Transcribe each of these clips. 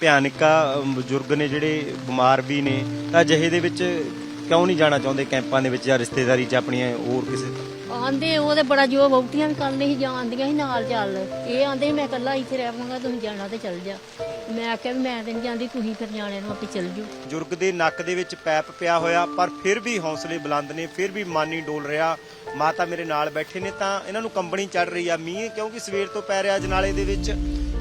ਭਿਆਨਕ ਬਜ਼ੁਰਗ ਨੇ ਜਿਹੜੇ ਬਿਮਾਰ ਵੀ ਨੇ ਤਾਂ ਅਜਿਹੇ ਦੇ ਵਿੱਚ ਕਿਉਂ ਨਹੀਂ ਜਾਣਾ ਚਾਹੁੰਦੇ ਕੈਂਪਾਂ ਦੇ ਵਿੱਚ ਜਾਂ ਰਿਸ਼ਤੇਦਾਰੀ 'ਚ ਆਪਣੀਆਂ ਹੋਰ ਕਿਸੇ ਆਂਦੇ ਉਹ ਤੇ ਬੜਾ ਜੋ ਵਹੁਟੀਆਂ ਵੀ ਕੱਲ ਨਹੀਂ ਜਾਣਦੀਆਂ ਸੀ ਨਾਲ ਚੱਲ। ਇਹ ਆਂਦੇ ਮੈਂ ਇਕੱਲਾ ਇੱਥੇ ਰਹਿ ਪਾਂਗਾ ਤੁਸੀਂ ਜਾਣਾ ਤੇ ਚੱਲ ਜਾ। ਮੈਂ ਆਖਿਆ ਵੀ ਮੈਂ ਤੇ ਨਹੀਂ ਜਾਂਦੀ ਤੁਸੀਂ ਫਿਰ ਨਿਆਣਿਆਂ ਨੂੰ ਆਪੇ ਚੱਲ ਜਾਓ। ਬਜ਼ੁਰਗ ਦੇ ਨੱਕ ਦੇ ਵਿੱਚ ਪੈਪ ਪਿਆ ਹੋਇਆ ਪਰ ਫਿਰ ਵੀ ਹੌਸਲੇ ਬੁਲੰਦ ਨੇ ਫਿਰ ਵੀ ਮਾਨੀ ਡੋਲ ਰਿਹਾ। ਮਾਤਾ ਮੇਰੇ ਨਾਲ ਬੈਠੇ ਨੇ ਤਾਂ ਇਹਨਾਂ ਨੂੰ ਕੰਬਣੀ ਚੜ ਰਹੀ ਆ ਮੀਂਹ ਕਿਉਂਕਿ ਸਵੇਰ ਤੋਂ ਪੈ ਰਿਹਾ ਅਜਨਾਲੇ ਦੇ ਵਿੱਚ।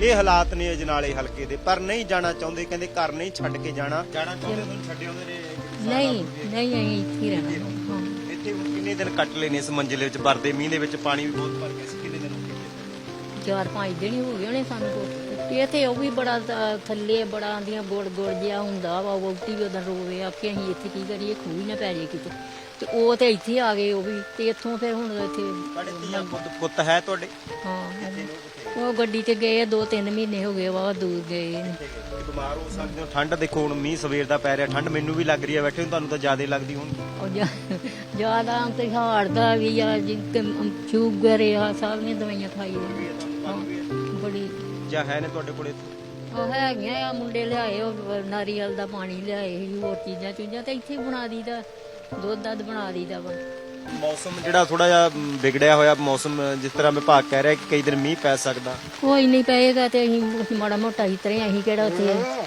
ਇਹ ਹਾਲਾਤ ਨੇ ਅਜਨਾਲੇ ਹਲਕੇ ਦੇ ਪਰ ਨਹੀਂ ਜਾਣਾ ਚਾਹੁੰਦੇ ਕਹਿੰਦੇ ਘਰ ਨਹੀਂ ਛੱਡ ਕੇ ਜਾਣਾ। ਜਾਣਾ ਚਾਹੁੰਦੇ ਤੁਹਾਨੂੰ ਛੱਡੇ ਆਉਂਦੇ ਨੇ ਨਹੀਂ ਨਹੀਂ ਅਸੀਂ ਇੱਥੇ ਹੀ ਰਹਿਣਾ। ਹਾਂ ਇੱਥੇ ਹੁਣ ਕਿੰਨੇ ਦਿਨ ਕੱਟ ਲਏ ਨੇ ਇਸ ਮੰਜ਼ਿਲ ਵਿੱਚ ਵਰਦੇ ਮੀਂਹ ਦੇ ਵਿੱਚ ਪਾਣੀ ਵੀ ਬਹੁਤ ਭਰ ਗਿਆ ਸੀ ਕਿੰਨੇ ਦਿਨ ਹੋ ਗਏ? ਚਾਰ ਪੰਜ ਦਿਨ ਹੀ ਹੋ ਗਏ ਹੋਣੇ ਸਾਨੂੰ ਕੋਲ। ਤੇ ਇੱਥੇ ਉਹ ਵੀ ਬੜਾ ਥੱਲੇ ਬੜਾ ਆਂਦੀਆਂ ਗੁੜ ਗੁੜ ਜਿਹਾ ਹੁੰਦਾ ਵਾ ਵੋਟੀ ਵੀ ਉਦੋਂ ਰੋਵੇ ਆ ਕਿ ਅਸੀਂ ਇੱਥੇ ਕੀ ਕਰੀਏ ਖੂਹ ਹੀ ਨਾ ਪੈ ਜੇ ਕਿਤੇ। ਤੇ ਉਹ ਤੇ ਇੱਥੇ ਆ ਗਏ ਉਹ ਵੀ ਤੇ ਇੱਥੋਂ ਫਿਰ ਹੁਣ ਇੱਥੇ ਤੁਹਾਡੇ ਧੀਆਂ ਪੁੱਤ ਪੁੱਤ ਹੈ ਤੁਹਾਡੇ? ਹਾਂ ਉਹ ਗੱਡੀ ਤੇ ਗਏ ਆ, ਦੋ ਤਿੰਨ ਮਹੀਨੇ ਹੋ ਗਏ ਵਾ ਦੂਰ ਗਏ ਨੇ ਬਿਮਾਰ ਹੋ ਸਕਦੇ ਹੋ ਠੰਡ ਦੇਖੋ ਹੁਣ ਮੀਂਹ ਸਵੇਰ ਦਾ ਪੈ ਰਿਹਾ ਠੰਡ ਮੈਨੂੰ ਵੀ ਲੱਗ ਰਹੀ ਹੈ ਬੈਠੇ ਨੂੰ ਤੁਹਾਨੂੰ ਤਾਂ ਜ਼ਿਆਦਾ ਲੱਗਦੀ ਹੋਣੀ ਉਹ ਜ਼ਿਆਦਾ ਤੇ ਹਾਰਟ ਦਾ ਵੀ ਆ ਜਿੰਕ ਸ਼ੂਗਰ ਆ ਸਾਰੀਆਂ ਦਵਾਈਆਂ ਖਾਈ ਜਾਂਦੇ ਬੜੀ। ਜਾਂ ਹੈ ਨੇ ਤੁਹਾਡੇ ਕੋਲ ਉਹ ਹੈਗੀਆਂ ਆ ਮੁੰਡੇ ਲਿਆਏ ਉਹ ਨਾਰੀਅਲ ਦਾ ਪਾਣੀ ਲਿਆਏ ਸੀ, ਹੋਰ ਚੀਜ਼ਾਂ ਚੂਜ਼ਾਂ ਤੇ ਇੱਥੇ ਹੀ ਬਣਾ ਦੀਦਾ ਦੁੱਧ ਦੱਧ ਬਣਾ ਦੀਦਾ ਵਾ। ਮੌਸਮ ਜਿਹੜਾ ਥੋੜਾ ਜਿਹਾ ਵਿਗੜਿਆ ਹੋਇਆ ਮੌਸਮ, ਜਿਸ ਤਰ੍ਹਾਂ ਵਿਭਾਗ ਕਹਿ ਰਿਹਾ ਕਿ ਕਈ ਦਿਨ ਮੀਂਹ ਪੈ ਸਕਦਾ। ਕੋਈ ਨਹੀਂ ਪਏਗਾ ਤੇ ਅਸੀਂ ਅਸੀਂ ਮਾੜਾ ਮੋਟਾ ਹੀ ਤਰੇ ਅਸੀਂ ਕਿਹੜਾ ਉੱਥੇ